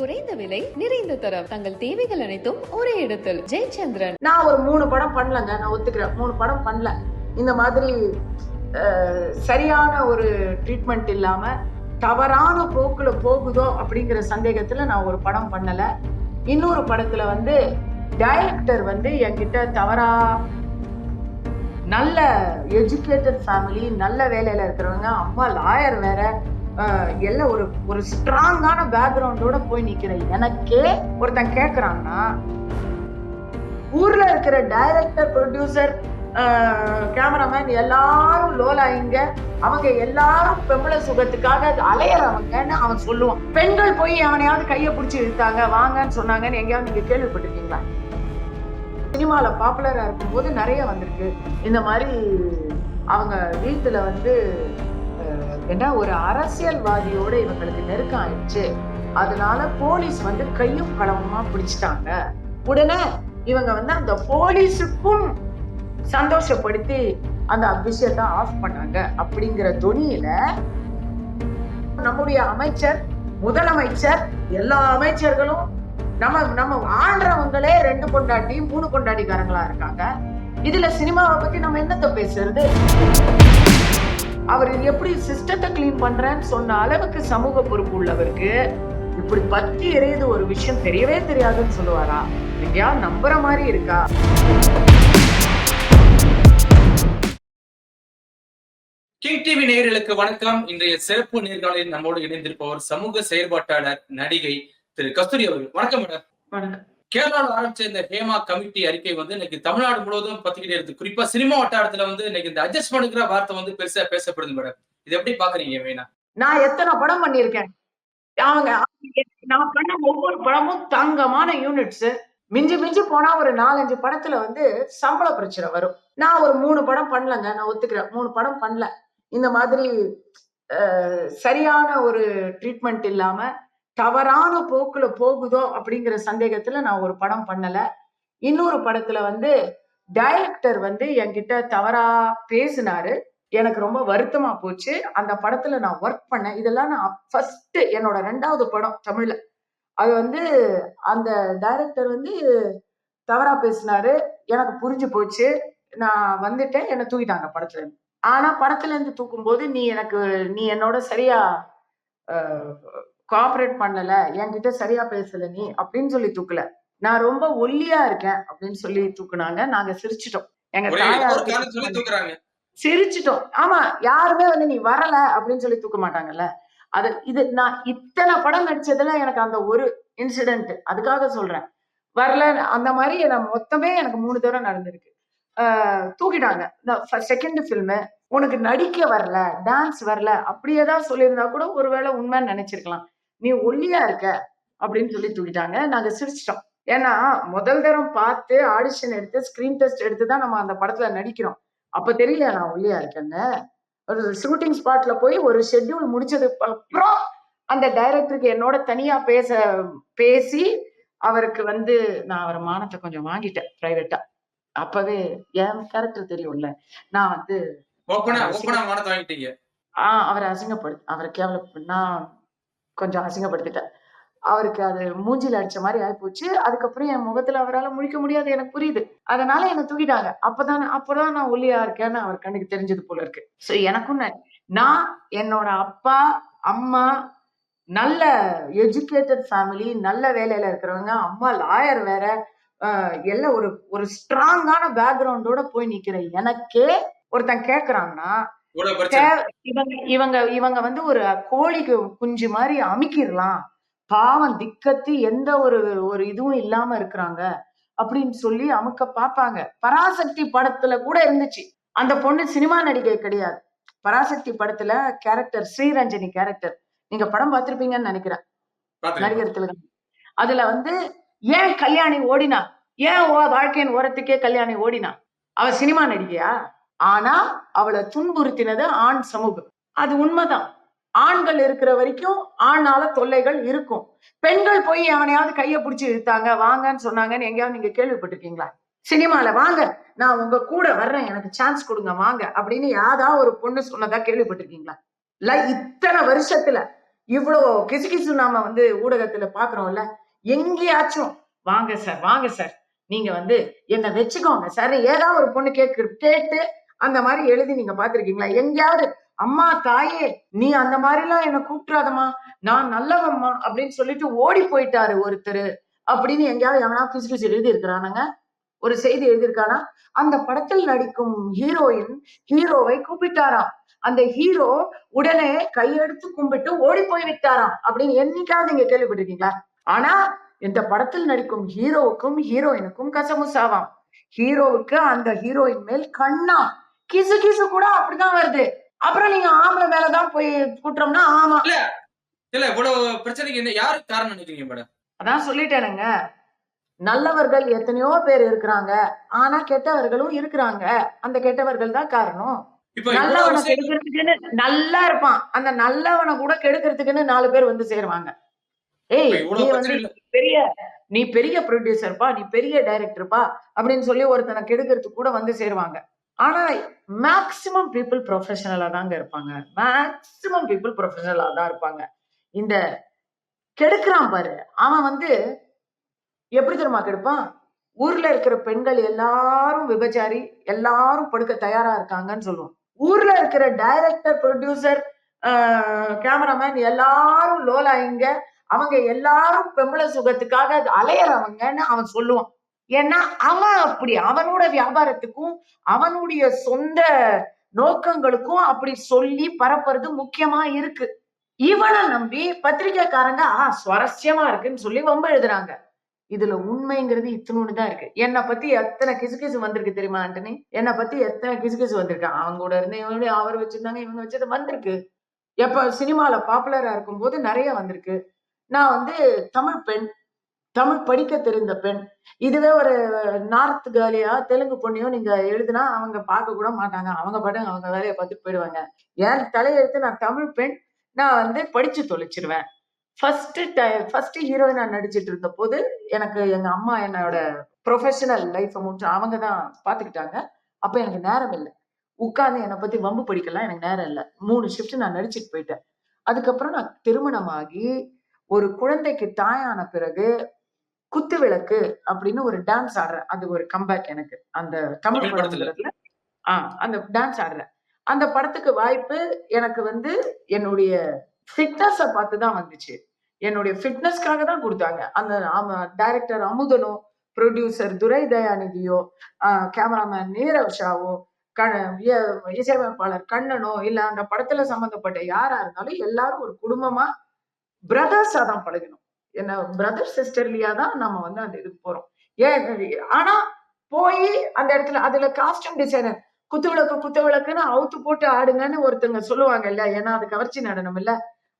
குறைந்த விலை நிறைந்த தரம். தங்கள் தேவைகள் அனைத்தும் ஒரே இடத்தில். ஜெயச்சந்திரன். நான் ஒரு மூணு படம் பண்ணலங்க நான் ஒத்துக்கிறேன். மூணு படம் பண்ணல. இந்த மாதிரி சரியான ஒரு ட்ரீட்மெண்ட் இல்லாம தவறான போக்குல போகுதோ அப்படிங்கிற சந்தேகத்துல நான் ஒரு படம் பண்ணல. இன்னொரு படத்துல வந்து டைரக்டர் வந்து என்கிட்ட தவறா நல்ல எஜுகேட்டட் ஃபேமிலி நல்ல வேலையில இருக்கிறவங்க அம்மா லாயர் வேற எல்லாம் ஒரு ஒரு ஸ்ட்ராங்கான பேக்ரவுண்டோட போய் நிக்கிறேன் எனக்கே ஒருத்தன் கேக்குறான்னா ஊர்ல இருக்கிற டைரக்டர் ப்ரொடியூசர் கேமராமேன் எல்லாரும் லோலாயிங்க அவங்க எல்லாரும் பெம்பளை சுகத்துக்காக அலையறவங்கன்னு அவன் சொல்லுவான். பெண்கள் போய் அவனையாவது கையை பிடிச்சி இழுத்தாங்க வாங்கன்னு சொன்னாங்கன்னு எங்கேயாவது நீங்க கேள்விப்பட்டிருக்கீங்களா? சினிமாவில் பாப்புலராக இருக்கும்போது நிறைய வந்திருக்கு. இந்த மாதிரி அவங்க வீட்டில் வந்து ஏன்னா ஒரு அரசியல்வாதியோட இவங்களுக்கு நெருக்கம் ஆயிடுச்சு அதனால போலீஸ் வந்து கையும் களவுமா பிடிச்சிட்டாங்க. உடனே இவங்க வந்து அந்த போலீஸுக்கும் சந்தோஷப்படுத்தி அந்த விஷயத்தை ஆஃப் பண்ணாங்க. அப்படிங்கிற துணியில நம்முடைய அமைச்சர் முதலமைச்சர் எல்லா அமைச்சர்களும் நம்ம நம்ம ஆள்றவங்களே ரெண்டு கொண்டாட்டி மூணு கொண்டாட்டிக்காரங்களா இருக்காங்க. இதுல சினிமாவை பத்தி நம்ம என்னத்தை பேசுறது? அவர் எப்படி சிஸ்டத்தை க்ளீன் பண்றேன்னு சொன்ன அளவுக்கு சமூக பொறுப்பு உள்ளவருக்கு இப்படி பத்தி எறியது ஒரு விஷயம் தெரியவே தெரியாதுன்னு சொல்லுவாரா? எங்கேயாவது நம்புற மாதிரி இருக்கா? கிங் டிவி நேயர்களுக்கு வணக்கம். இன்றைய சிறப்பு நேர்காணலில் நம்மோடு இணைந்திருப்பவர் சமூக செயற்பாட்டாளர் நடிகை திரு கஸ்தூரி அவர்கள். வணக்கம் மேடம். வணக்கம். கேரளாவில் ஆரம்பிச்ச இந்த ஹேமா கமிட்டி அறிக்கை வந்து இன்னைக்கு தமிழ்நாடு முழுவதும் பத்திக்கிட்டே இருக்கு. குறிப்பா சினிமா வட்டாரத்துல வந்து இன்னைக்கு இந்த அட்ஜஸ்ட்மெண்ட்ங்கிற வார்த்தை வந்து பெருசா பேசப்படுது மேடம். இது எப்படி பாக்குறீங்க வேணா? நான் எத்தனை படம் பண்ணியிருக்கேன்? அவங்க நான் பண்ண ஒவ்வொரு படமும் தங்கமான யூனிட்ஸ் மிஞ்சி மிஞ்சி போனா ஒரு நாலஞ்சு படத்துல வந்து சம்பள பிரச்சனை வரும். நான் ஒரு மூணு படம் பண்ணலங்க. நான் ஒத்துக்கிறேன். மூணு படம் பண்ணல. இந்த மாதிரி சரியான ஒரு ட்ரீட்மெண்ட் இல்லாம தவறான போக்குல போகுதோ அப்படிங்கிற சந்தேகத்துல நான் ஒரு படம் பண்ணல. இன்னொரு படத்துல வந்து டைரக்டர் வந்து என்கிட்ட தவறா பேசினாரு. எனக்கு ரொம்ப வருத்தமா போச்சு. அந்த படத்துல நான் ஒர்க் பண்ணேன். இதெல்லாம் நான் ஃபர்ஸ்ட் என்னோட ரெண்டாவது படம் தமிழ்ல. அது வந்து அந்த டைரக்டர் வந்து தவறா பேசினாரு. எனக்கு புரிஞ்சு போச்சு. நான் வந்துட்டேன். என்னை தூக்கிட்டாங்க படத்துல இருந்து. ஆனா படத்துல இருந்து தூக்கும்போது நீ எனக்கு நீ என்னோட சரியா கோஆபரேட் பண்ணல என்கிட்ட சரியா பேசல நீ அப்படின்னு சொல்லி தூக்கல. நான் ரொம்ப ஒல்லியா இருக்கேன் அப்படின்னு சொல்லி தூக்குனாங்க. நாங்க சிரிச்சிட்டோம். எங்க தூக்குறாங்க. சிரிச்சிட்டோம். ஆமா யாருமே வந்து நீ வரல அப்படின்னு சொல்லி தூக்க மாட்டாங்கல்ல. அது இது நான் இத்தனை படம் நடிச்சதுல எனக்கு அந்த ஒரு இன்சிடென்ட் அதுக்காக சொல்றேன். வரல அந்த மாதிரி எனக்கு மொத்தமே எனக்கு மூணு தடவை நடந்திருக்கு. தூக்கிட்டாங்க. செகண்ட் ஃபில்மு உனக்கு நடிக்க வரல டான்ஸ் வரல அப்படியே தான் சொல்லியிருந்தா கூட ஒருவேளை உண்மைன்னு நினைச்சிருக்கலாம். நீ ஒல்லியா இருக்க அப்படின்னு சொல்லி தூக்கிட்டாங்க. நாங்க சிரிச்சிட்டோம். ஏன்னா முதல் தரம் பார்த்து ஆடிஷன் எடுத்து ஸ்கிரீன் டெஸ்ட் எடுத்து தான் நம்ம அந்த படத்துல நடிக்கிறோம். அப்ப தெரியல நான் ஒல்லியா இருக்கேன்னு? ஒரு ஷூட்டிங் ஸ்பாட்ல போய் ஒரு ஷெட்யூல் முடிச்சதுக்கு அப்புறம் அந்த டைரக்டருக்கு என்னோட தனியா பேச பேசி அவருக்கு வந்து நான் அவர் மானத்தை கொஞ்சம் வாங்கிட்டேன் பிரைவேட்டா அப்பவே என் கேரக்டர் தெரியும்ல நான் வந்து ஆஹ் அவரை அசிங்கப்படு அவரை கேவல நான் கொஞ்சம் அசிங்கப்படுத்திட்டேன். அவருக்கு அது மூஞ்சில அடிச்ச மாதிரி ஆயிப்போச்சு. அதுக்கப்புறம் என் முகத்துல அவரால் முழிக்க முடியாது எனக்கு புரியுது. அதனால என்னை தூக்கிட்டாங்க. அப்பதான் அப்பதான் நான் ஒல்லியா இருக்கேன்னு அவர் கண்ணுக்கு தெரிஞ்சது போல இருக்கு. ஸோ எனக்கும் நான் என்னோட அப்பா அம்மா நல்ல எஜுகேட்டட் ஃபேமிலி நல்ல வேலையில இருக்கிறவங்க அம்மா லாயர் வேற எல்லாம் ஒரு ஒரு ஸ்ட்ராங்கான பேக்ரவுண்டோட போய் நிக்கிற எனக்கே ஒருத்தன் கேக்குறான்னா இவங்க இவங்க இவங்க வந்து ஒரு கோழிக்கு குஞ்சு மாதிரி அமுக்கிடலாம். பாவம் திக்கத்து எந்த ஒரு ஒரு இதுவும் இல்லாம இருக்கிறாங்க அப்படின்னு சொல்லி அமுக்க பார்ப்பாங்க. பராசக்தி படத்துல கூட இருந்துச்சு. அந்த பொண்ணு சினிமா நடிகை கிடையாது. பராசக்தி படத்துல கேரக்டர் ஸ்ரீரஞ்சனி கேரக்டர் நீங்க படம் பார்த்திருப்பீங்கன்னு நினைக்கிறேன். நடிகர் திலகம் அதுல வந்து ஏன் கல்யாணி ஓடினா? ஏன் ஓ- வாழ்க்கையின் ஓரத்துக்கே கல்யாணி ஓடினா? அவ சினிமா நடிகையா? ஆனா அவளை துன்புறுத்தினது ஆண் சமூகம். அது உண்மைதான். ஆண்கள் இருக்கிற வரைக்கும் ஆணால தொல்லைகள் இருக்கும். பெண்கள் போய் அவனையாவது கையை பிடிச்சி இழுத்தாங்க வாங்கன்னு சொன்னாங்கன்னு எங்கேயாவது நீங்க கேள்விப்பட்டிருக்கீங்களா? சினிமால வாங்க நான் உங்க கூட வர்றேன் எனக்கு சான்ஸ் கொடுங்க வாங்க அப்படின்னு யாராவது ஒரு பொண்ணு சொன்னதா கேள்விப்பட்டிருக்கீங்களா? இல்ல இத்தனை வருஷத்துல இவ்வளோ கிசுகிசு நாம வந்து ஊடகத்துல பாக்குறோம்ல எங்கேயாச்சும் வாங்க சார் வாங்க சார் நீங்க வந்து என்ன வச்சுக்கோங்க சார் ஏதாவது ஒரு பொண்ணு கேட்கு கேட்டு அந்த மாதிரி எழுதி நீங்க பாத்திருக்கீங்களா எங்கேயாவது அம்மா தாயே நீ அந்த மாதிரி எல்லாம் என்ன கூப்பிட்டுறாதம்மா. நான் நல்லவம்மா அப்படின்னு சொல்லிட்டு ஓடி போயிட்டாரு ஒருத்தர் அப்படின்னு எங்கேயாவது எவனா கிசு கிசு எழுதி இருக்கிறானுங்க ஒரு செய்தி எழுதியிருக்கானா? அந்த படத்தில் நடிக்கும் ஹீரோயின் ஹீரோவை கூப்பிட்டாராம். அந்த ஹீரோ உடனே கையெடுத்து கும்பிட்டு ஓடி போய் விட்டாராம் அப்படின்னு என்னைக்காவது நீங்க கேள்விப்பட்டிருக்கீங்களா? ஆனா இந்த படத்தில் நடிக்கும் ஹீரோவுக்கும் ஹீரோயினுக்கும் கசமுசாவாம். ஹீரோவுக்கு அந்த ஹீரோயின் மேல் கண்ணா கிசு கிசு கூட அப்படிதான் வருது. அப்புறம் நீங்க ஆம்பளை மேலதான் போய் குற்றம்னா ஆமா. இல்ல இவ்வளவு பிரச்சனைக்கு என்ன யாரு காரணம் நினைக்கிறீங்க மேடம் அதான் சொல்லிட்டேனுங்க. நல்லவர்கள் எத்தனையோ பேர் இருக்கிறாங்க. ஆனா கெட்டவர்களும் இருக்கிறாங்க. அந்த கெட்டவர்கள் தான் காரணம். நல்லவனை கெடுக்கிறதுக்குன்னு நல்லா இருப்பான். அந்த நல்லவனை கூட கெடுக்கிறதுக்குன்னு நாலு பேர் வந்து சேருவாங்க. ஏய் நீ வந்து இல்ல. பெரிய நீ பெரிய ப்ரொடியூசர்ப்பா நீ பெரிய டைரக்டர்ப்பா அப்படின்னு சொல்லி ஒருத்தனை கெடுக்கிறதுக்கு கூட வந்து சேருவாங்க. ஆனா மேக்சிமம் பீப்புள் ப்ரொஃபஷனலா தாங்க இருப்பாங்க. மேக்சிமம் பீப்புள் ப்ரொஃபஷனலா தான் இருப்பாங்க. இந்த கெடுக்கிறான் பாரு. அவன் வந்து எப்படி தெரியுமா கெடுப்பான்? ஊர்ல இருக்கிற பெண்கள் எல்லாரும் விபச்சாரி எல்லாரும் படுக்க தயாரா இருக்காங்கன்னு சொல்லுவோம் ஊர்ல இருக்கிற டைரக்டர் ப்ரொடியூசர் கேமராமேன் எல்லாரும் லோலாயிங்க. அவங்க எல்லாரும் பெம்பளை சுகத்துக்காக அலையறவங்கன்னு அவன் சொல்லுவான். ஏன்னா அவன் அப்படி அவனோட வியாபாரத்துக்கும் அவனுடைய சொந்த நோக்கங்களுக்கும் அப்படி சொல்லி பரப்புறது முக்கியமா இருக்கு. இவனை நம்பி பத்திரிக்கைக்காரங்க ஆஹ் சுவாரஸ்யமா இருக்குன்னு சொல்லி ரொம்ப எழுதுறாங்க. இதுல உண்மைங்கிறது இத்தனோடு தான் இருக்கு. என்னை பத்தி எத்தனை கிசுகிசு வந்திருக்கு தெரியுமா ஆண்டனி? என்னை பத்தி எத்தனை கிசுகிசு வந்திருக்கு? அவங்க கூட இருந்து இவங்க அவர் வச்சிருந்தாங்க இவங்க வச்சது வந்திருக்கு. எப்ப சினிமால பாப்புலரா இருக்கும் போது நிறைய வந்திருக்கு. நான் வந்து தமிழ் பெண். தமிழ் படிக்க தெரிந்த பெண். இதுவே ஒரு நார்த் கேர்லியா தெலுங்கு பொண்ணையும் நீங்க எழுதுனா அவங்க பார்க்க கூட மாட்டாங்க. அவங்க பாட்டு அவங்க வேலையை பார்த்துட்டு போயிடுவாங்க. என் தலையெழுத்து நான் தமிழ் பெண் நான் வந்து படிச்சு தொலைச்சிருவேன். ஃபர்ஸ்ட் ஃபர்ஸ்ட் ஹீரோயினா நடிச்சிட்டு இருந்த போது எனக்கு எங்க அம்மா என்னோட ப்ரொஃபஷனல் லைஃப்பை முடிச்சு அவங்க தான் பார்த்துக்கிட்டாங்க. அப்போ எனக்கு நேரம் இல்லை. உட்காந்து என்னை பத்தி வம்பு படிக்கலாம் எனக்கு நேரம் இல்லை. மூணு ஷிஃப்ட் நான் நடிச்சிட்டு போயிட்டேன். அதுக்கப்புறம் நான் திருமணமாகி ஒரு குழந்தைக்கு தாயான பிறகு குத்து விளக்கு அப்படின்னு ஒரு டான்ஸ் ஆடுறேன் அது ஒரு கம்பேக் எனக்கு. அந்த தமிழ் படத்துல. ஆஹ் அந்த டான்ஸ் ஆடுறேன் அந்த படத்துக்கு வாய்ப்பு எனக்கு வந்து என்னுடைய ஃபிட்னஸ பார்த்து தான் வந்துச்சு. என்னுடைய ஃபிட்னஸ்க்காக தான் கொடுத்தாங்க. அந்த டைரக்டர் அமுதனோ ப்ரொடியூசர் துரை தயாநிதியோ கேமராமேன் நீரவ் ஷாவோ க இய- இசையமைப்பாளர் கண்ணனோ இல்ல அந்த படத்துல சம்பந்தப்பட்ட யாரா இருந்தாலும் எல்லாரும் ஒரு குடும்பமா பிரதர்ஸா தான் பழகணும். என்ன பிரதர் சிஸ்டர்லியா தான் நம்ம வந்து அந்த இதுக்கு போறோம். ஏன் ஆனா போய் அந்த இடத்துல அதுல காஸ்டியூம் டிசைனர் குத்து விளக்கு குத்து விளக்குன்னு அவுத்து போட்டு ஆடுங்கன்னு ஒருத்தங்க சொல்லுவாங்க இல்ல ஏன்னா அது கவர்ச்சி நடனம் இல்ல.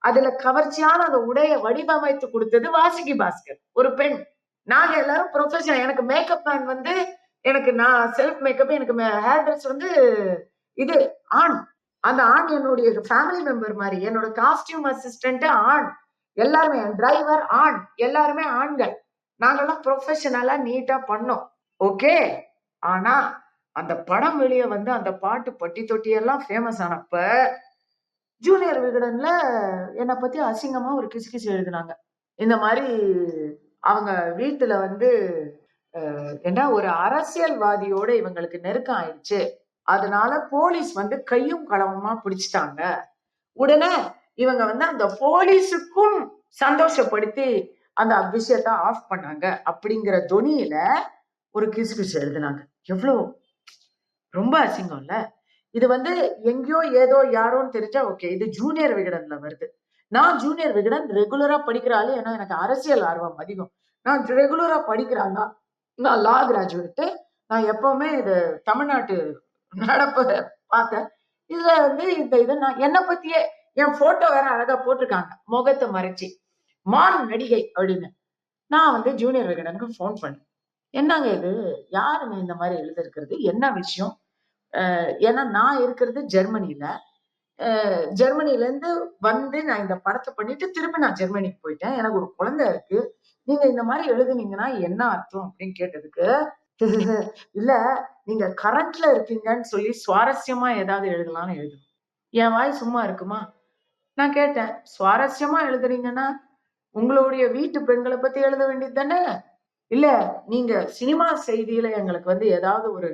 அதுல கவர்ச்சியான அந்த உடைய வடிவமைத்து கொடுத்தது வாசுகி பாஸ்கர் ஒரு பெண். நாங்க எல்லாரும் ப்ரொஃபஷனல் எனக்கு மேக்கப் மேன் வந்து எனக்கு நான் செல்ஃப் மேக்கப் எனக்கு ஹேர் ட்ரெஸ் வந்து இது ஆண். அந்த ஆண் என்னுடைய ஃபேமிலி மெம்பர் மாதிரி. என்னோட காஸ்டியூம் அசிஸ்டன்ட் ஆண். எல்லாருமே டிரைவர் ஆண். எல்லாருமே ஆண்கள். நாங்கெல்லாம் ப்ரொஃபஷனலா நீட்டா பண்ணோம். ஓகே ஆனா அந்த படம் வெளியே வந்து அந்த பாட்டு பட்டி தொட்டி எல்லாம் ஃபேமஸ் ஆனப்ப ஜூனியர் விகடன்ல என்னை பத்தி அசிங்கமா ஒரு கிசு கிசு எழுதினாங்க. இந்த மாதிரி அவங்க வீட்டுல வந்து என்ன ஒரு அரசியல்வாதியோட இவங்களுக்கு நெருக்கம் ஆயிடுச்சு. அதனால போலீஸ் வந்து கையும் களவுமா பிடிச்சிட்டாங்க. உடனே இவங்க வந்து அந்த போலீஸுக்கும் சந்தோஷப்படுத்தி அந்த விஷயத்த ஆஃப் பண்ணாங்க. அப்படிங்கிற துணியில ஒரு கிசு கிசு எழுதினாங்க. எவ்வளோ? ரொம்ப அசிங்கம் இல்ல? இது வந்து எங்கேயோ ஏதோ யாரோன்னு தெரிஞ்சா ஓகே இது ஜூனியர் விகடன்ல வருது. நான் ஜூனியர் விகடன் ரெகுலரா படிக்கிற ஆளு ஏன்னா எனக்கு அரசியல் ஆர்வம் அதிகம். நான் ரெகுலரா படிக்கிறாங்க நான் லா கிராஜுவேட்டு நான் எப்பவுமே இது தமிழ்நாட்டு நடப்பதை பார்த்தேன். இதுல வந்து இந்த இது நான் என்னை பத்தியே என் போட்டோ வேற அழகா போட்டிருக்காங்க. முகத்தை மறைச்சி. மான் நடிகை அப்படின்னு. நான் வந்து ஜூனியர் விகடனுக்கு ஃபோன் பண்ணேன். என்னங்க இது? யாருங்க இந்த மாதிரி எழுதிருக்கிறது என்ன விஷயம்? ஏன்னா நான் இருக்கிறது ஜெர்மனில ஜெர்மனில இருந்து வந்து நான் இந்த படத்தை பண்ணிட்டு திருப்பி நான் ஜெர்மனிக்கு போயிட்டேன். எனக்கு ஒரு குழந்தை இருக்கு. நீங்க இந்த மாதிரி எழுதுனீங்கன்னா என்ன அர்த்தம் அப்படின்னு கேட்டதுக்கு இல்ல நீங்க கரண்ட்ல இருக்கீங்கன்னு சொல்லி சுவாரஸ்யமா ஏதாவது எழுதலாம்னு எழுதணும் என் வாய் சும்மா இருக்குமா? நான் கேட்டேன் சுவாரஸ்யமா எழுதுறீங்கன்னா உங்களுடைய வீட்டு பெண்களை பத்தி எழுத வேண்டியது தானே? இல்ல நீங்க சினிமா செய்தியில எங்களுக்கு வந்து ஏதாவது ஒரு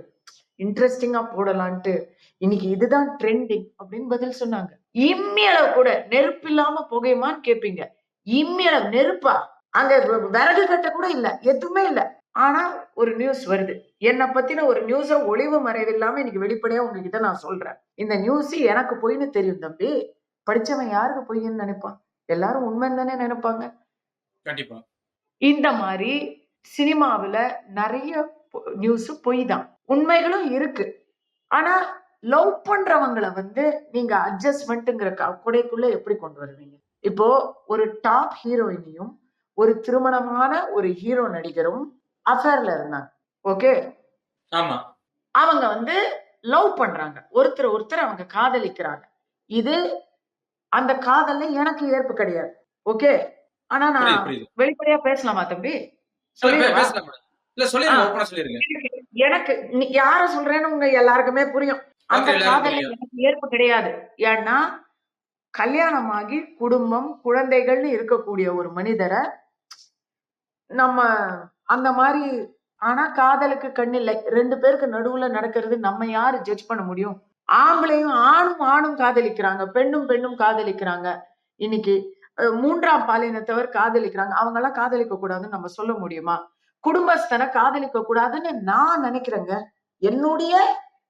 இன்ட்ரெஸ்டிங்கா போடலான்ட்டு இன்னைக்கு இதுதான் ட்ரெண்டிங் அப்படின்னு பதில் சொன்னாங்க. இம்மியளவு கூட நெருப்பு இல்லாம புகையுமான்னு கேப்பீங்க. இம்மியளவு நெருப்பா? அங்க விறகு கட்ட கூட இல்ல எதுவுமே இல்ல. ஆனா ஒரு நியூஸ் வருது. என்னை பத்தின ஒரு நியூஸ ஒளிவு மறைவு இல்லாம இன்னைக்கு வெளிப்படையா உங்ககிட்ட நான் சொல்றேன். இந்த நியூஸ் எனக்கு பொய்ன்னு தெரியும் தம்பி. படிச்சவன் யாருக்கு பொய்ன்னு நினைப்பான்? எல்லாரும் உண்மைன்னு தானே நினைப்பாங்க. கண்டிப்பா. இந்த மாதிரி சினிமாவுல நிறைய நியூஸ் பொய் தான் உண்மைகளும் இருக்கு. ஆனா லவ் பண்றவங்கள வந்து நீங்க அட்ஜஸ்ட்மெண்ட்ங்கிற குடைக்குள்ள எப்படி கொண்டு வருவீங்க? இப்போ ஒரு டாப் ஹீரோயினியும் ஒரு திருமணமான ஒரு ஹீரோ நடிகரும் அஃபேர்ல இருந்தாங்க. ஓகே ஆமா. அவங்க வந்து லவ் பண்றாங்க. ஒருத்தர் ஒருத்தர் அவங்க காதலிக்கிறாங்க. இது அந்த காதல்ல எனக்கு ஏற்பு கிடையாது. ஓகே? ஆனா நான் வெளிப்படையா பேசலாமா தம்பி? எனக்கு யார சொல்றேன்னு உங்க எல்லாருக்குமே புரியும். அந்த புரியும். எனக்கு ஏற்பு கிடையாது. ஏன்னா கல்யாணமாகி குடும்பம் குழந்தைகள்னு இருக்கக்கூடிய ஒரு மனிதரை நம்ம அந்த மாதிரி ஆனா காதலுக்கு கண் இல்லை ரெண்டு பேருக்கு நடுவுல நடக்கிறது நம்ம யாரு ஜட்ஜ் பண்ண முடியும்? ஆம்பளையும் ஆணும் ஆணும் காதலிக்கிறாங்க பெண்ணும் பெண்ணும் காதலிக்கிறாங்க. இன்னைக்கு மூன்றாம் பாலினத்தவர் காதலிக்கிறாங்க. அவங்க எல்லாம் காதலிக்க கூடாதுன்னு நம்ம சொல்ல முடியுமா? குடும்பஸ்தனை காதலிக்க கூடாதுன்னு நான் நினைக்கிறேங்க. என்னுடைய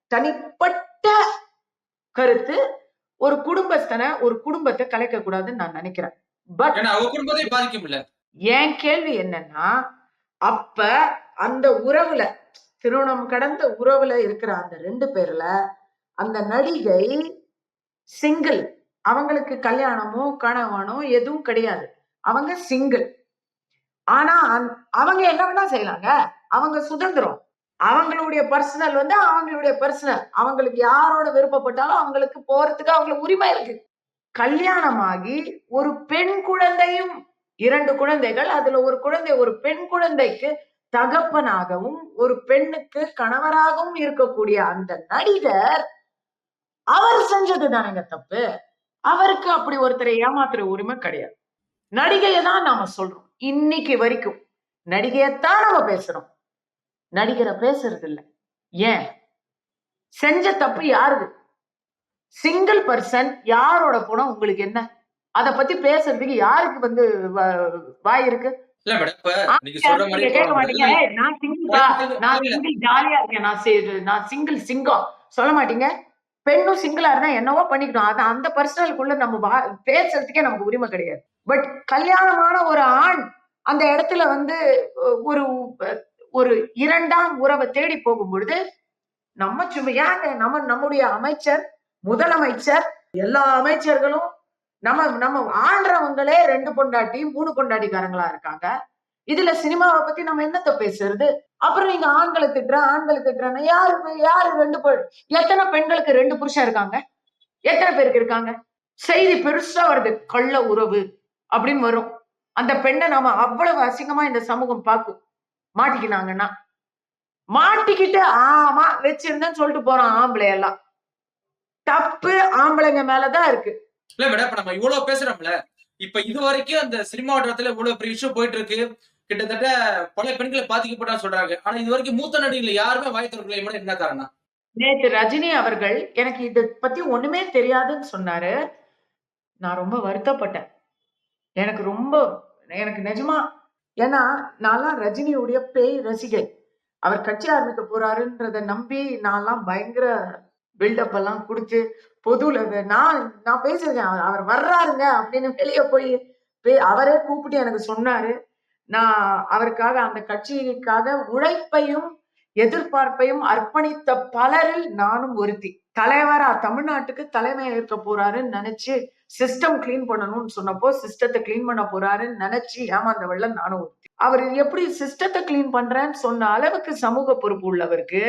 தனிப்பட்ட கருத்து ஒரு குடும்பஸ்தனை ஒரு குடும்பத்தை கலைக்க கூடாதுன்னு நான் நினைக்கிறேன். பட் இல்ல என் கேள்வி என்னன்னா அப்ப அந்த உறவுல திருமணம் கடந்த உறவுல இருக்கிற அந்த ரெண்டு பேர்ல அந்த நடிகை சிங்கிள் அவங்களுக்கு கல்யாணமோ கணவனோ எதுவும் கிடையாது. அவங்க சிங்கிள் ஆனா அவங்க என்ன வேணா செய்யலாங்க. அவங்க சுதந்திரம். அவங்களுடைய பர்சனல் வந்து அவங்களுடைய பர்சனல் அவங்களுக்கு யாரோட விருப்பப்பட்டாலும் அவங்களுக்கு போறதுக்கு அவங்களுக்கு உரிமை இருக்கு. கல்யாணமாகி ஒரு பெண் குழந்தையும் இரண்டு குழந்தைகள் அதுல ஒரு குழந்தை ஒரு பெண் குழந்தைக்கு தகப்பனாகவும் ஒரு பெண்ணுக்கு கணவராகவும் இருக்கக்கூடிய அந்த நடிகர் அவர் செஞ்சது தானேங்க தப்பு. அவருக்கு அப்படி ஒருத்தரை ஏமாத்துற உரிமை கிடையாது. நடிகையை தான் நாம சொல்றோம். இன்னைக்கு வரைக்கும் நடிகையத்தான் நம்ம பேசுறோம். நடிகரை பேசுறது இல்ல ஏன்? செஞ்ச தப்பு யாருது? சிங்கிள் பர்சன் யாரோட போனா உங்களுக்கு என்ன? அத பத்தி பேசுறதுக்கு யாருக்கு வந்து வாய் இருக்கு? இல்ல மேடம் இப்ப நீங்க சொல்ற மாதிரி நீங்க கேட்க. மாட்டீங்க. "ஏய், நான் சிங்கிள் நான் சிங்கிள் ஜாலியா இருக்கேன். நான் நான் சிங்கிள் சிங்கம் சொல்ல மாட்டீங்க. பெண்ணும் சிங்கிளா இருந்தா என்னவோ பண்ணிக்கணும். அது அந்த பர்சனலுக்குள்ள நம்ம வா- பேசுறதுக்கே நமக்கு உரிமை கிடையாது. பட் கல்யாணமான ஒரு ஆண் அந்த இடத்துல வந்து ஒரு ஒரு இரண்டாம் உறவை தேடி போகும் பொழுது நம்ம சும்மா ஏங்க நம்ம நம்முடைய அமைச்சர் முதலமைச்சர் எல்லா அமைச்சர்களும் நம்ம நம்ம ஆள்றவங்களே ரெண்டு பொண்டாட்டி மூணு பொண்டாட்டிக்காரங்களா இருக்காங்க. இதுல சினிமாவை பத்தி நம்ம என்னத்த பேசுறது? அப்புறம் நீங்க ஆண்களை திட்டுற ஆண்களை திட்டுறேன்னா யாரு யாரு ரெண்டு எத்தனை பெண்களுக்கு ரெண்டு புருஷன் இருக்காங்க? எத்தனை பேருக்கு இருக்காங்க? செய்தி பெருசா வருது. கள்ள உறவு அப்படின்னு வரும். அந்த பெண்ணை நாம அவ்வளவு அசிங்கமா இந்த சமூகம் பார்க்கும். மாட்டிக்கினாங்கன்னா மாட்டிக்கிட்டு ஆமா வச்சிருந்தேன்னு சொல்லிட்டு போறான் ஆம்பளை எல்லாம். தப்பு ஆம்பளைங்க மேலதான் இருக்கு. இல்ல மேடம் இப்ப நம்ம இவ்வளவு பேசுறோம்ல. இப்ப இது வரைக்கும் அந்த சினிமா வட்டாரத்துல இவ்வளவு பெரிய விஷயம் போயிட்டு இருக்கு. கிட்டத்தட்ட பல பெண்களை பாதிக்கப்பட்டா சொல்றாங்க. ஆனா இது வரைக்கும் மூத்த நடிகர்கள் யாருமே வாய் மட்டும் என்ன காரணம்? நேத்து ரஜினி அவர்கள் எனக்கு இத பத்தி ஒண்ணுமே தெரியாதுன்னு சொன்னாரு. நான் ரொம்ப வருத்தப்பட்டேன். எனக்கு ரொம்ப எனக்கு நிஜமா ஏன்னா நான்லாம் ரஜினியுடைய பேய் ரசிகை. அவர் கட்சி ஆரம்பிக்க போறாருன்றத நம்பி நான்லாம் பயங்கர பில்டப் எல்லாம் கொடுத்து பொதுல நான் நான் பேசியிருக்கேன். அவர் அவர் வர்றாருங்க அப்படின்னு வெளியே போய் அவரே கூப்பிட்டு எனக்கு சொன்னாரு. நான் அவருக்காக அந்த கட்சிக்காக உழைப்பையும் எதிர்பார்ப்பையும் அர்ப்பணித்த பலரில் நானும் ஒருத்தி. தலைவரா தமிழ்நாட்டுக்கு தலைமை ஏற்க போறாருன்னு நினைச்சு சிஸ்டம் கிளீன் பண்ணணும்னு சொன்னப்போ சிஸ்டத்தை கிளீன் பண்ண போறாருன்னு நினைச்சு ஏமாந்தவள்ல நானும் ஒருத்தி. அவர் எப்படி சிஸ்டத்தை கிளீன் பண்றேன்னு சொன்ன அளவுக்கு சமூக பொறுப்பு உள்ளவருக்கு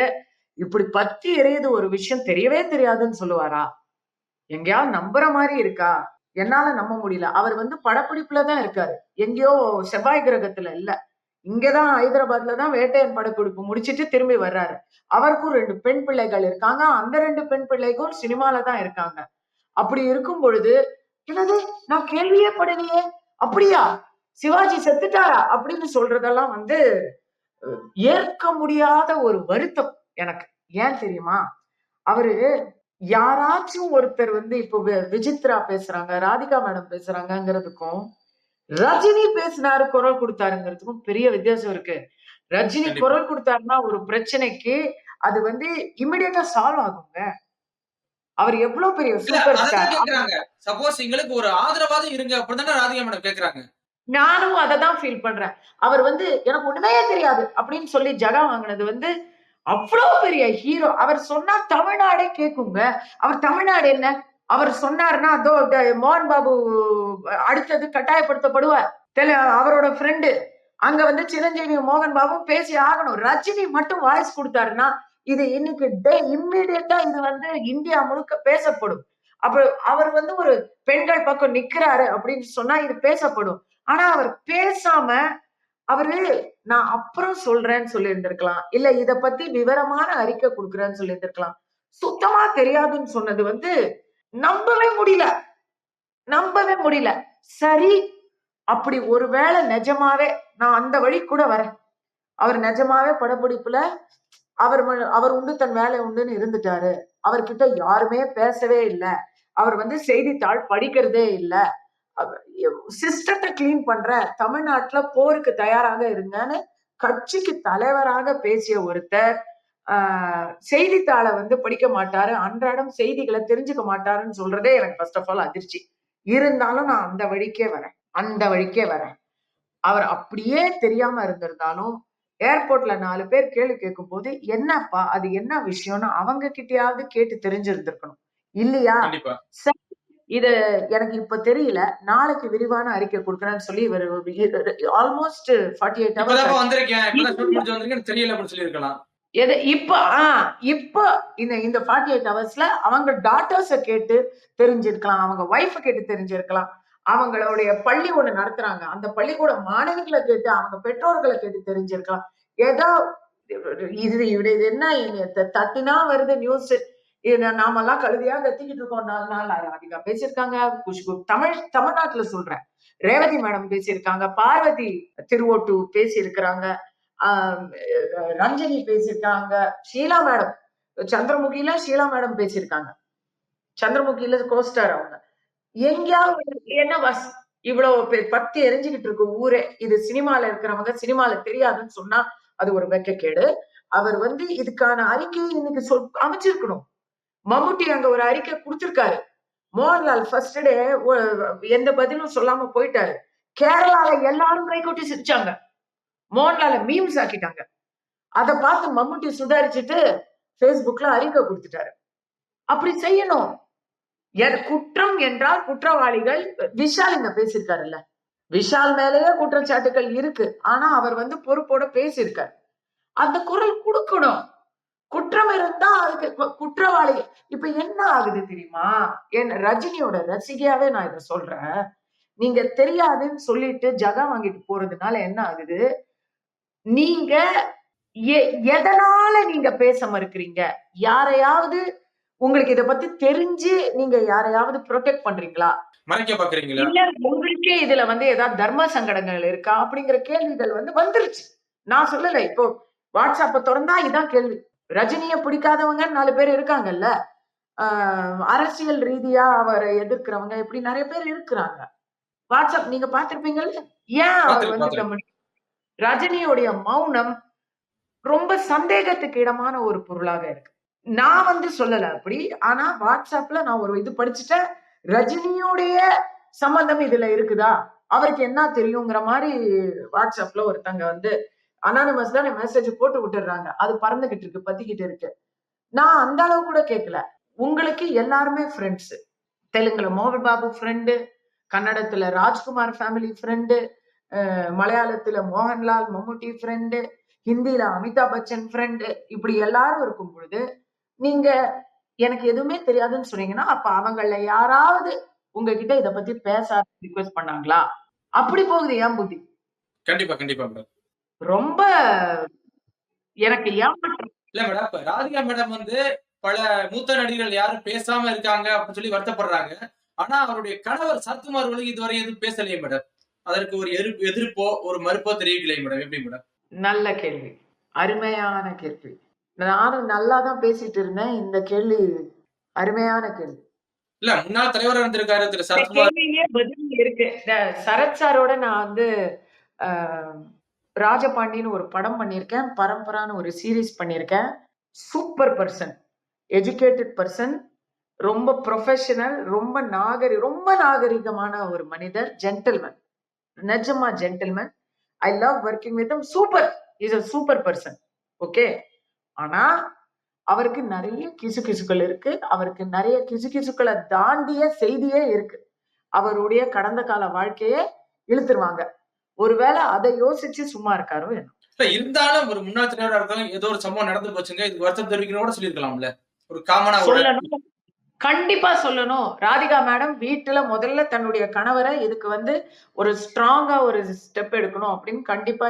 இப்படி பத்தி எறியது ஒரு விஷயம் தெரியவே தெரியாதுன்னு சொல்லுவாரா? எங்கேயாவது நம்புற மாதிரி இருக்கா? என்னால நம்ப முடியல. அவர் வந்து படப்பிடிப்புல தான் இருக்காரு. எங்கேயோ செவ்வாய் கிரகத்துல இல்ல. இங்கதான் ஹைதராபாத்ல தான் வேட்டையன் படப்பிடிப்பு முடிச்சிட்டு திரும்பி வர்றாரு. அவருக்கும் ரெண்டு பெண் பிள்ளைகள் இருக்காங்க. அந்த ரெண்டு பெண் பிள்ளைகளும் சினிமால தான் இருக்காங்க. அப்படி இருக்கும் பொழுது என்னது? நான் கேள்வியே படலையே. அப்படியா? சிவாஜி செத்துட்டாரா? அப்படின்னு சொல்றதெல்லாம் வந்து ஏற்க முடியாத ஒரு வருத்தம் எனக்கு. ஏன் தெரியுமா? அவரு யாராச்சும் ஒருத்தர் வந்து இப்போ வி- விசித்ரா பேசுறாங்க ராதிகா மேடம் பேசுறாங்கங்கிறதுக்கும் ரஜினி பேசினாரு குரல் கொடுத்தாருங்கிறதுக்கும் பெரிய வித்தியாசம் இருக்கு. ரஜினி. குரல் கொடுத்தாருன்னா ஒரு பிரச்சனைக்கு அது வந்து இமிடியேட்டா சால்வ் ஆகுங்க. அவர் எவ்வளவு பெரிய சூப்பர் ஸ்டார் சப்போஸ் எங்களுக்கு ஒரு ஆதரவாத இருங்க அப்படிதானே ராதிகா மேடம் கேக்குறாங்க. நானும் அதை தான் ஃபீல் பண்றேன். அவர் வந்து எனக்கு ஒண்ணுமே தெரியாது அப்படின்னு சொல்லி ஜகா வாங்கினது வந்து அவ்வளவு பெரிய ஹீரோ அவர் சொன்னா தமிழ்நாடே கேக்குங்க. அவர் தமிழ்நாடு என்ன? அவர் சொன்னாருன்னா அதோ ட- மோகன் பாபு அடுத்தது கட்டாயப்படுத்தப்படுவார். தெல- அவரோட ஃப்ரெண்டு அங்க வந்து சிரஞ்சீவி மோகன் பாபு பேசி ஆகணும். ரஜினி மட்டும் வாய்ஸ் கொடுத்தாருன்னா இது இன்னைக்கு டே இம்மிடியட்டா இது வந்து இந்தியா முழுக்க பேசப்படும். அப்ப அவர் வந்து ஒரு பெண்கள் பக்கம் நிக்கிறாரு அப்படின்னு சொன்னா இது பேசப்படும். ஆனா அவர் பேசாம அவரு நான் அப்புறம் சொல்றேன்னு சொல்லி இருந்திருக்கலாம் இல்ல இத பத்தி விவரமான அறிக்கை கொடுக்குறேன்னு சொல்லி இருந்திருக்கலாம் சுத்தமா தெரியாதுன்னு சொன்னது வந்து நம்பவே முடியல. நம்பவே முடியல. சரி அப்படி ஒருவேளை நிஜமாவே நான் அந்த வழி கூட வரேன். அவர் நிஜமாவே படப்பிடிப்புல அவர் அவர் உண்டு தன் வேலை உண்டுன்னு இருந்துட்டாரு. அவர்கிட்ட யாருமே பேசவே இல்லை. அவர் வந்து செய்தித்தாள் படிக்கிறதே இல்லை. சிஸ்டத்தை கிளீன் பண்ற தமிழ்நாட்டுல போருக்கு தயாராக இருங்கன்னு கட்சிக்கு தலைவராக பேசிய ஒருத்தர் செய்தித்தாளை வந்து படிக்க மாட்டாரு அன்றாடம் செய்திகளை தெரிஞ்சுக்க மாட்டாருன்னு சொல்றதே எனக்கு ஃபர்ஸ்ட் ஆஃப் ஆல் அதிர்ச்சி. இருந்தாலும் நான் அந்த வழிக்கே வரேன் அந்த வழிக்கே வரேன். அவர் அப்படியே தெரியாம இருந்திருந்தாலும் ஏர்போர்ட்ல நாலு பேர் கேள்வி கேட்கும் போது என்னப்பா அது என்ன விஷயம்னு அவங்க கிட்டயாவது கேட்டு தெரிஞ்சிருந்திருக்கணும். இல்லையா? இது எனக்கு இப்ப தெரியல. நாளைக்கு விரிவான அறிக்கை கொடுக்குறேன்னு சொல்லி இவர் ஆல்மோஸ்ட் ஃபார்ட்டி எயிட் ஹவர்ஸ் வந்திருக்கேன். தெரியல அப்படின்னு சொல்லியிருக்கலாம். எது இப்ப ஆஹ் இப்ப இந்த இந்த ஃபார்ட்டி எயிட் ஹவர்ஸ்ல அவங்க டாட்டர்ஸ கேட்டு தெரிஞ்சிருக்கலாம். அவங்க ஒய்ஃப கேட்டு தெரிஞ்சிருக்கலாம். அவங்களுடைய பள்ளி ஒண்ணு நடத்துறாங்க. அந்த பள்ளிக்கூட மாணவிகளை கேட்டு அவங்க பெற்றோர்களை கேட்டு தெரிஞ்சிருக்கலாம். ஏதோ இது இது என்ன என்னைய த- தட்டினா வருது நியூஸ் நாமெல்லாம் கழுதியா கத்திக்கிட்டு இருக்கோம். நாலு நாள் ராதிகா பேசியிருக்காங்க. குஷ்பு தமிழ் தமிழ்நாட்டுல சொல்றேன். ரேவதி மேடம் பேசியிருக்காங்க. பார்வதி திருவோட்டு பேசியிருக்கிறாங்க. ஆஹ் ரஞ்சனி பேசியிருக்காங்க. ஷீலா மேடம் சந்திரமுகில ஷீலா மேடம் பேசியிருக்காங்க. சந்திரமுகில கோஸ்டார் அவங்க. எங்கேயாவது என்ன பஸ் இவ்வளவு பத்தி எரிஞ்சுக்கிட்டு இருக்கு ஊரே. இது சினிமால இருக்கிறவங்க சினிமால தெரியாதுன்னு சொன்னா அது ஒரு வெக்கக்கேடு. அவர் வந்து இதுக்கான அறிக்கையை இன்னைக்கு சொல் அமைச்சிருக்கணும். மம்முட்டி அங்க ஒரு அறிக்கை கொடுத்திருக்காரு. மோகன்லால் ஃபர்ஸ்ட் டே எந்த பதிலும் சொல்லாம போயிட்டாரு. கேரளால எல்லாரும் கைகொட்டி சிரிச்சாங்க. மோகன்லால மீம்ஸ் ஆக்கிட்டாங்க. அதை பார்த்து மம்முட்டி சுதாரிச்சுட்டு ஃபேஸ்புக்ல அறிக்கை கொடுத்துட்டாரு. அப்படி செய்யணும். என் குற்றம் என்றால் குற்றவாளிகள் விஷால் இங்க பேசியிருக்காருல்ல. விஷால் மேலேயே குற்றச்சாட்டுகள் இருக்கு. ஆனா அவர் வந்து பொறுப்போட பேசியிருக்காரு. அந்த குரல் கொடுக்கணும். குற்றம் இருந்தா அதுக்கு குற்றவாளி. இப்ப என்ன ஆகுது தெரியுமா? என் ரஜினியோட ரசிகையாவே நான் இத சொல்றேன். நீங்க தெரியாதுன்னு சொல்லிட்டு ஜகா வாங்கிட்டு போறதுனால என்ன ஆகுது? நீங்க எ- எதனால நீங்க பேச மறுக்கிறீங்க? யாரையாவது உங்களுக்கு இத பத்தி தெரிஞ்சு நீங்க யாரையாவது ப்ரொடெக்ட் பண்றீங்களா? மறைக்க பாக்குறீங்களா இல்ல உங்களுக்கே இதுல வந்து ஏதாவது தர்ம சங்கடங்கள் இருக்கா? அப்படிங்கிற கேள்விகள் வந்து வந்துருச்சு. நான் சொல்லல. இப்போ வாட்ஸ்அப்ப திறந்தா இதான் கேள்வி. ரஜினிய பிடிக்காதவங்க நாலு பேர் இருக்காங்கல்ல ஆஹ் அரசியல் ரீதியா அவரை எதிர்க்கிறவங்க இப்படி நிறைய பேர் இருக்கிறாங்க. வாட்ஸ்அப் நீங்க பாத்திருப்பீங்கல்ல ஏன் அவர் வந்து ரஜினியுடைய மௌனம் ரொம்ப சந்தேகத்துக்கு இடமான ஒரு பொருளாக இருக்கு. நான் வந்து சொல்லல அப்படி ஆனா வாட்ஸ்அப்ல நான் ஒரு இது படிச்சுட்டேன். ரஜினியுடைய சம்பந்தம் இதுல இருக்குதா? அவருக்கு என்ன தெரியுங்கிற மாதிரி வாட்ஸ்அப்ல ஒருத்தங்க வந்து அனானிமஸ் தான் மெசேஜ் போட்டு விட்டுடுறாங்க. அது பறந்துகிட்டு இருக்கு பத்திக்கிட்டு இருக்கு. நான் அந்த அளவு கூட கேட்கல உங்களுக்கு எல்லாருமே ஃப்ரெண்ட்ஸ் தெலுங்குல மோகன் பாபு ஃப்ரெண்டு கன்னடத்துல ராஜ்குமார் ஃபேமிலி ஃப்ரெண்டு மலையாளத்துல மோகன்லால் மம்முட்டி ஃப்ரெண்டு ஹிந்தில அமிதாப் பச்சன் ஃப்ரெண்டு இப்படி எல்லாரும் இருக்கும் பொழுது நீங்க எனக்கு எதுவுமே தெரியாதுன்னு சொன்னீங்கன்னா அப்ப அவங்கள யாராவது உங்ககிட்ட இத பத்தி பேச ரிக்வெஸ்ட் பண்ணாங்களா? அப்படி போகுது ஏன் புத்தி கண்டிப்பா கண்டிப்பா ரொம்ப எனக்கு ஏமாற்றம் இல்ல மேடம் இப்ப ராதிகா மேடம் வந்து பல மூத்த நடிகர்கள் யாரும் பேசாம இருக்காங்க அப்படின்னு சொல்லி வருத்தப்படுறாங்க. ஆனா அவருடைய கணவர் சரத்குமார் அவர்களுக்கு இதுவரை எதுவும் பேசலையே மேடம் அதற்கு ஒரு எதிர்ப்பு எதிர்ப்போ ஒரு மறுப்போ தெரிவிக்கலையே மேடம் எப்படி மேடம் நல்ல கேள்வி. அருமையான கேள்வி. நானும் நல்லா தான் பேசிட்டு இருந்தேன். இந்த கேள்வி அருமையான கேள்வி. இல்ல முன்னாள் தலைவரா இருந்திருக்காரு திரு சரத்குமார். பதில் இருக்கு. சரத் சாரோட நான் வந்து ராஜபாண்டின்னு ஒரு படம் பண்ணியிருக்கேன். பரம்பரான்னு ஒரு சீரீஸ் பண்ணியிருக்கேன். சூப்பர் பர்சன் எஜுகேட்டட் பர்சன் ரொம்ப ப்ரொஃபஷனல் ரொம்ப நாகரி ரொம்ப நாகரிகமான ஒரு மனிதர் ஜென்டில்மேன் நிஜமா gentleman I love working with super is a super person okay ஆனா அவருக்கு நிறைய கிசுகிசுக்கள் இருக்கு. அவருக்கு நிறைய கிசுகிசுக்களை தாண்டிய செய்தியே இருக்கு. அவருடைய கடந்த கால வாழ்க்கையே இழுத்துருவாங்க. ஒருவேளை அதை யோசிச்சு சும்மா இருக்காரோ என்ன இல்ல இருந்தாலும் ஒரு முன்னாள் தலைவரா இருக்காங்க ஏதோ ஒரு சம்பவம் நடந்து போச்சுங்க. இது வருத்தம் தெரிவிக்கணும் கூட சொல்லியிருக்கலாம்ல. ஒரு காமனா சொல்லணும். கண்டிப்பா சொல்லணும். ராதிகா மேடம் வீட்டுல முதல்ல தன்னுடைய கணவரை இதுக்கு வந்து ஒரு ஸ்ட்ராங்கா ஒரு ஸ்டெப் எடுக்கணும் அப்படின்னு கண்டிப்பா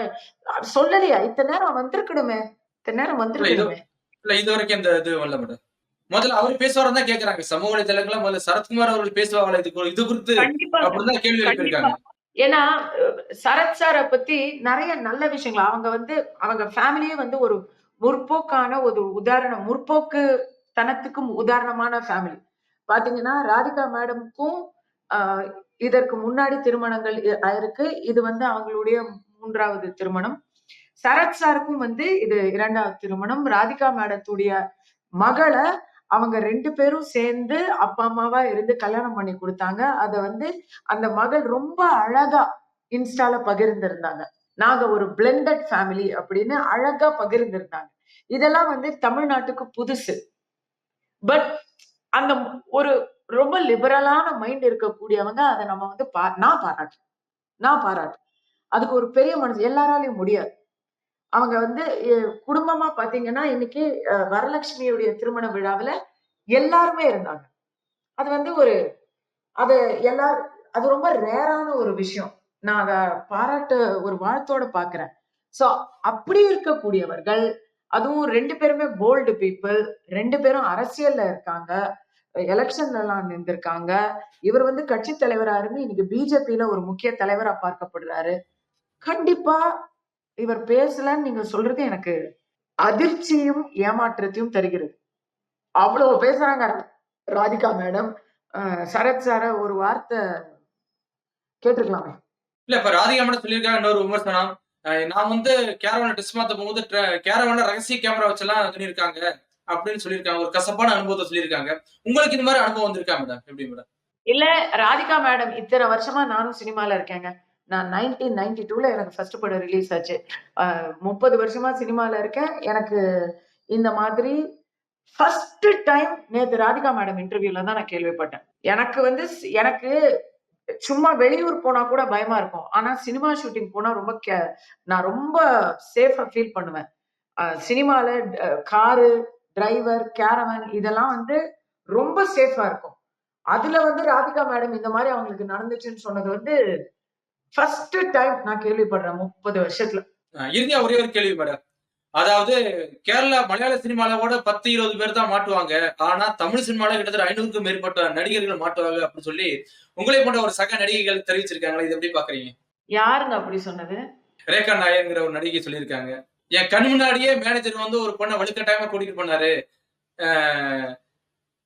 சொல்லலையா? இத்தனை நேரம் வந்திருக்கணுமே. இத்தனை நேரம் வந்திருக்கணுமே. இல்ல இது வரைக்கும் இந்த இது வரல மேடம் முதல்ல அவர் பேசுவாரம் தான் கேக்குறாங்க. சமூக வலைதளங்கள முதல்ல சரத்குமார் அவர்கள் பேசுவாங்களா? இது இது குறித்து அப்படிதான் கேள்வி எழுப்பியிருக்காங்க. ஏன்னா சரத் சாரை பத்தி நிறைய நல்ல விஷயங்கள். அவங்க வந்து அவங்க ஃபேமிலியே வந்து ஒரு முற்போக்கான ஒரு உதாரணம் முற்போக்கு தனத்துக்கும் உதாரணமான ஃபேமிலி பாத்தீங்கன்னா ராதிகா மேடமுக்கும் ஆஹ், இதற்கு முன்னாடி திருமணங்கள் இ- ஆயிருக்கு இது வந்து அவங்களுடைய மூன்றாவது திருமணம். சரத் சாருக்கும் வந்து இது இரண்டாவது திருமணம். ராதிகா மேடத்துடைய மகளை அவங்க ரெண்டு பேரும் சேர்ந்து அப்பா அம்மாவா இருந்து கல்யாணம் பண்ணி கொடுத்தாங்க. அத வந்து அந்த மகள் ரொம்ப அழகா இன்ஸ்டால பகிர்ந்திருந்தாங்க. நாங்க ஒரு பிளெண்டட் ஃபேமிலி அப்படின்னு அழகா பகிர்ந்திருந்தாங்க. இதெல்லாம் வந்து தமிழ்நாட்டுக்கு புதுசு. பட் அந்த ஒரு ரொம்ப லிபரலான மைண்ட் இருக்கக்கூடியவங்க அதை நம்ம வந்து பா நான் பாராட்டுறேன். நான் பாராட்டுறேன். அதுக்கு ஒரு பெரிய மனசு. எல்லாராலையும் முடியாது. அவங்க வந்து குடும்பமா பாத்தீங்கன்னா இன்னைக்கு வரலட்சுமியுடைய திருமண விழாவுல எல்லாருமே இருந்தாங்க. அது வந்து ஒரு அது எல்லா அது ரொம்ப ரேரான ஒரு விஷயம். நான் அதை பாராட்டு ஒரு வாழ்த்தோட பாக்குறேன். சோ அப்படி இருக்கக்கூடியவர்கள் அதுவும் ரெண்டு பேருமே போல்டு பீப்புள் ரெண்டு பேரும் அரசியல்ல இருக்காங்க எலெக்ஷன்ல எல்லாம் நின்றுருக்காங்க. இவர் வந்து கட்சி தலைவரா இருந்து இன்னைக்கு பிஜேபியில ஒரு முக்கிய தலைவரா பார்க்கப்படுறாரு. கண்டிப்பா இவர் பேசலன்னு நீங்க சொல்றது எனக்கு அதிர்ச்சியும் ஏமாற்றத்தையும் தருகிறது. அவ்வளவு பேசுறாங்க ராதிகா மேடம் சரத் சார ஒரு வார்த்தை கேட்டிருக்கலாமே. இல்ல இப்ப ராதிகா மேடம் சொல்லியிருக்காங்க இன்னொரு விமர்சனம். நான் வந்து கேரவன ட்ரெஸ் மாத்த போகும்போது கேரவன ரகசிய கேமரா வச்செல்லாம் பண்ணியிருக்காங்க அப்படின்னு சொல்லியிருக்காங்க. ஒரு கசப்பான அனுபவத்தை சொல்லியிருக்காங்க. உங்களுக்கு இந்த மாதிரி அனுபவம் வந்திருக்கா மேடம்? எப்படி மேடம்? இல்ல ராதிகா மேடம் இத்தனை வருஷமா நானும் சினிமால இருக்கேங்க. நான் நைன்டீன் நைன்டி டூல எனக்கு ஃபர்ஸ்ட் படம் ரிலீஸ் ஆச்சு. முப்பது வருஷமா சினிமாவில் இருக்கேன். எனக்கு இந்த மாதிரி ஃபர்ஸ்ட் டைம் நேற்று ராதிகா மேடம் இன்டர்வியூல தான் நான் கேள்விப்பட்டேன். எனக்கு வந்து ஸ்- எனக்கு சும்மா வெளியூர் போனா கூட பயமா இருக்கும். ஆனா சினிமா ஷூட்டிங் போனா ரொம்ப கே- நான் ரொம்ப சேஃபா ஃபீல் பண்ணுவேன். சினிமாவில் சினிமால காரு டிரைவர் கேரவன் இதெல்லாம் வந்து ரொம்ப சேஃபா இருக்கும். அதுல வந்து ராதிகா மேடம் இந்த மாதிரி அவங்களுக்கு நடந்துச்சுன்னு சொன்னது வந்து ஃபர்ஸ்ட் டைம் நான் கேள்விப்படுறேன் முப்பது வருஷத்துல. இறுதியா ஒரே ஒரு கேள்வி மேடம் அதாவது கேரளா மலையாள சினிமால கூட பத்து இருபது பேர் தான் மாட்டுவாங்க. ஆனா தமிழ் சினிமால கிட்டத்தட்ட ஐநூறுக்கும் மேற்பட்ட நடிகர்கள் மாட்டுவாங்க அப்படின்னு சொல்லி உங்களை போன்ற ஒரு சக நடிகைகள் தெரிவிச்சிருக்காங்களா? இது எப்படி பாக்குறீங்க யாருங்க அப்படி சொன்னது? ரேகா நாயர்ங்கிற ஒரு நடிகை சொல்லியிருக்காங்க. என் கண் முன்னாடியே மேனேஜர் வந்து ஒரு பொண்ணை வலுக்கட்டாயமா கூட்டிட்டு போனாரு.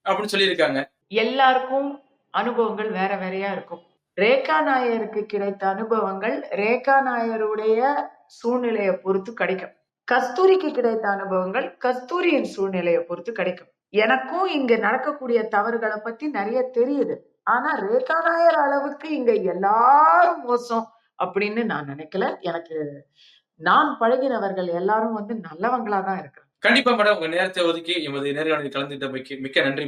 அப்படின்னு சொல்லியிருக்காங்க. எல்லாருக்கும் அனுபவங்கள் வேற வேறையா இருக்கும். ரேகா நாயருக்கு கிடைத்த அனுபவங்கள் ரேகா நாயருடைய சூழ்நிலையை பொறுத்து கிடைக்கும். கஸ்தூரிக்கு கிடைத்த அனுபவங்கள் கஸ்தூரியின் சூழ்நிலையை பொறுத்து கிடைக்கும். எனக்கும் இங்க நடக்கக்கூடிய தவறுகளை பத்தி நிறைய தெரியுது. ஆனா ரேகா நாயர் அளவுக்கு இங்க எல்லாரும் மோசம் அப்படின்னு நான் நினைக்கல. எனக்கு நான் பழகினவர்கள் எல்லாரும் வந்து நல்லவங்களா தான் இருக்கிறாங்க. கண்டிப்பா மேடம் உங்க நேரத்தை ஒதுக்கி எமது நேர்காணலில் கலந்துட்டமைக்கு மிக்க நன்றி.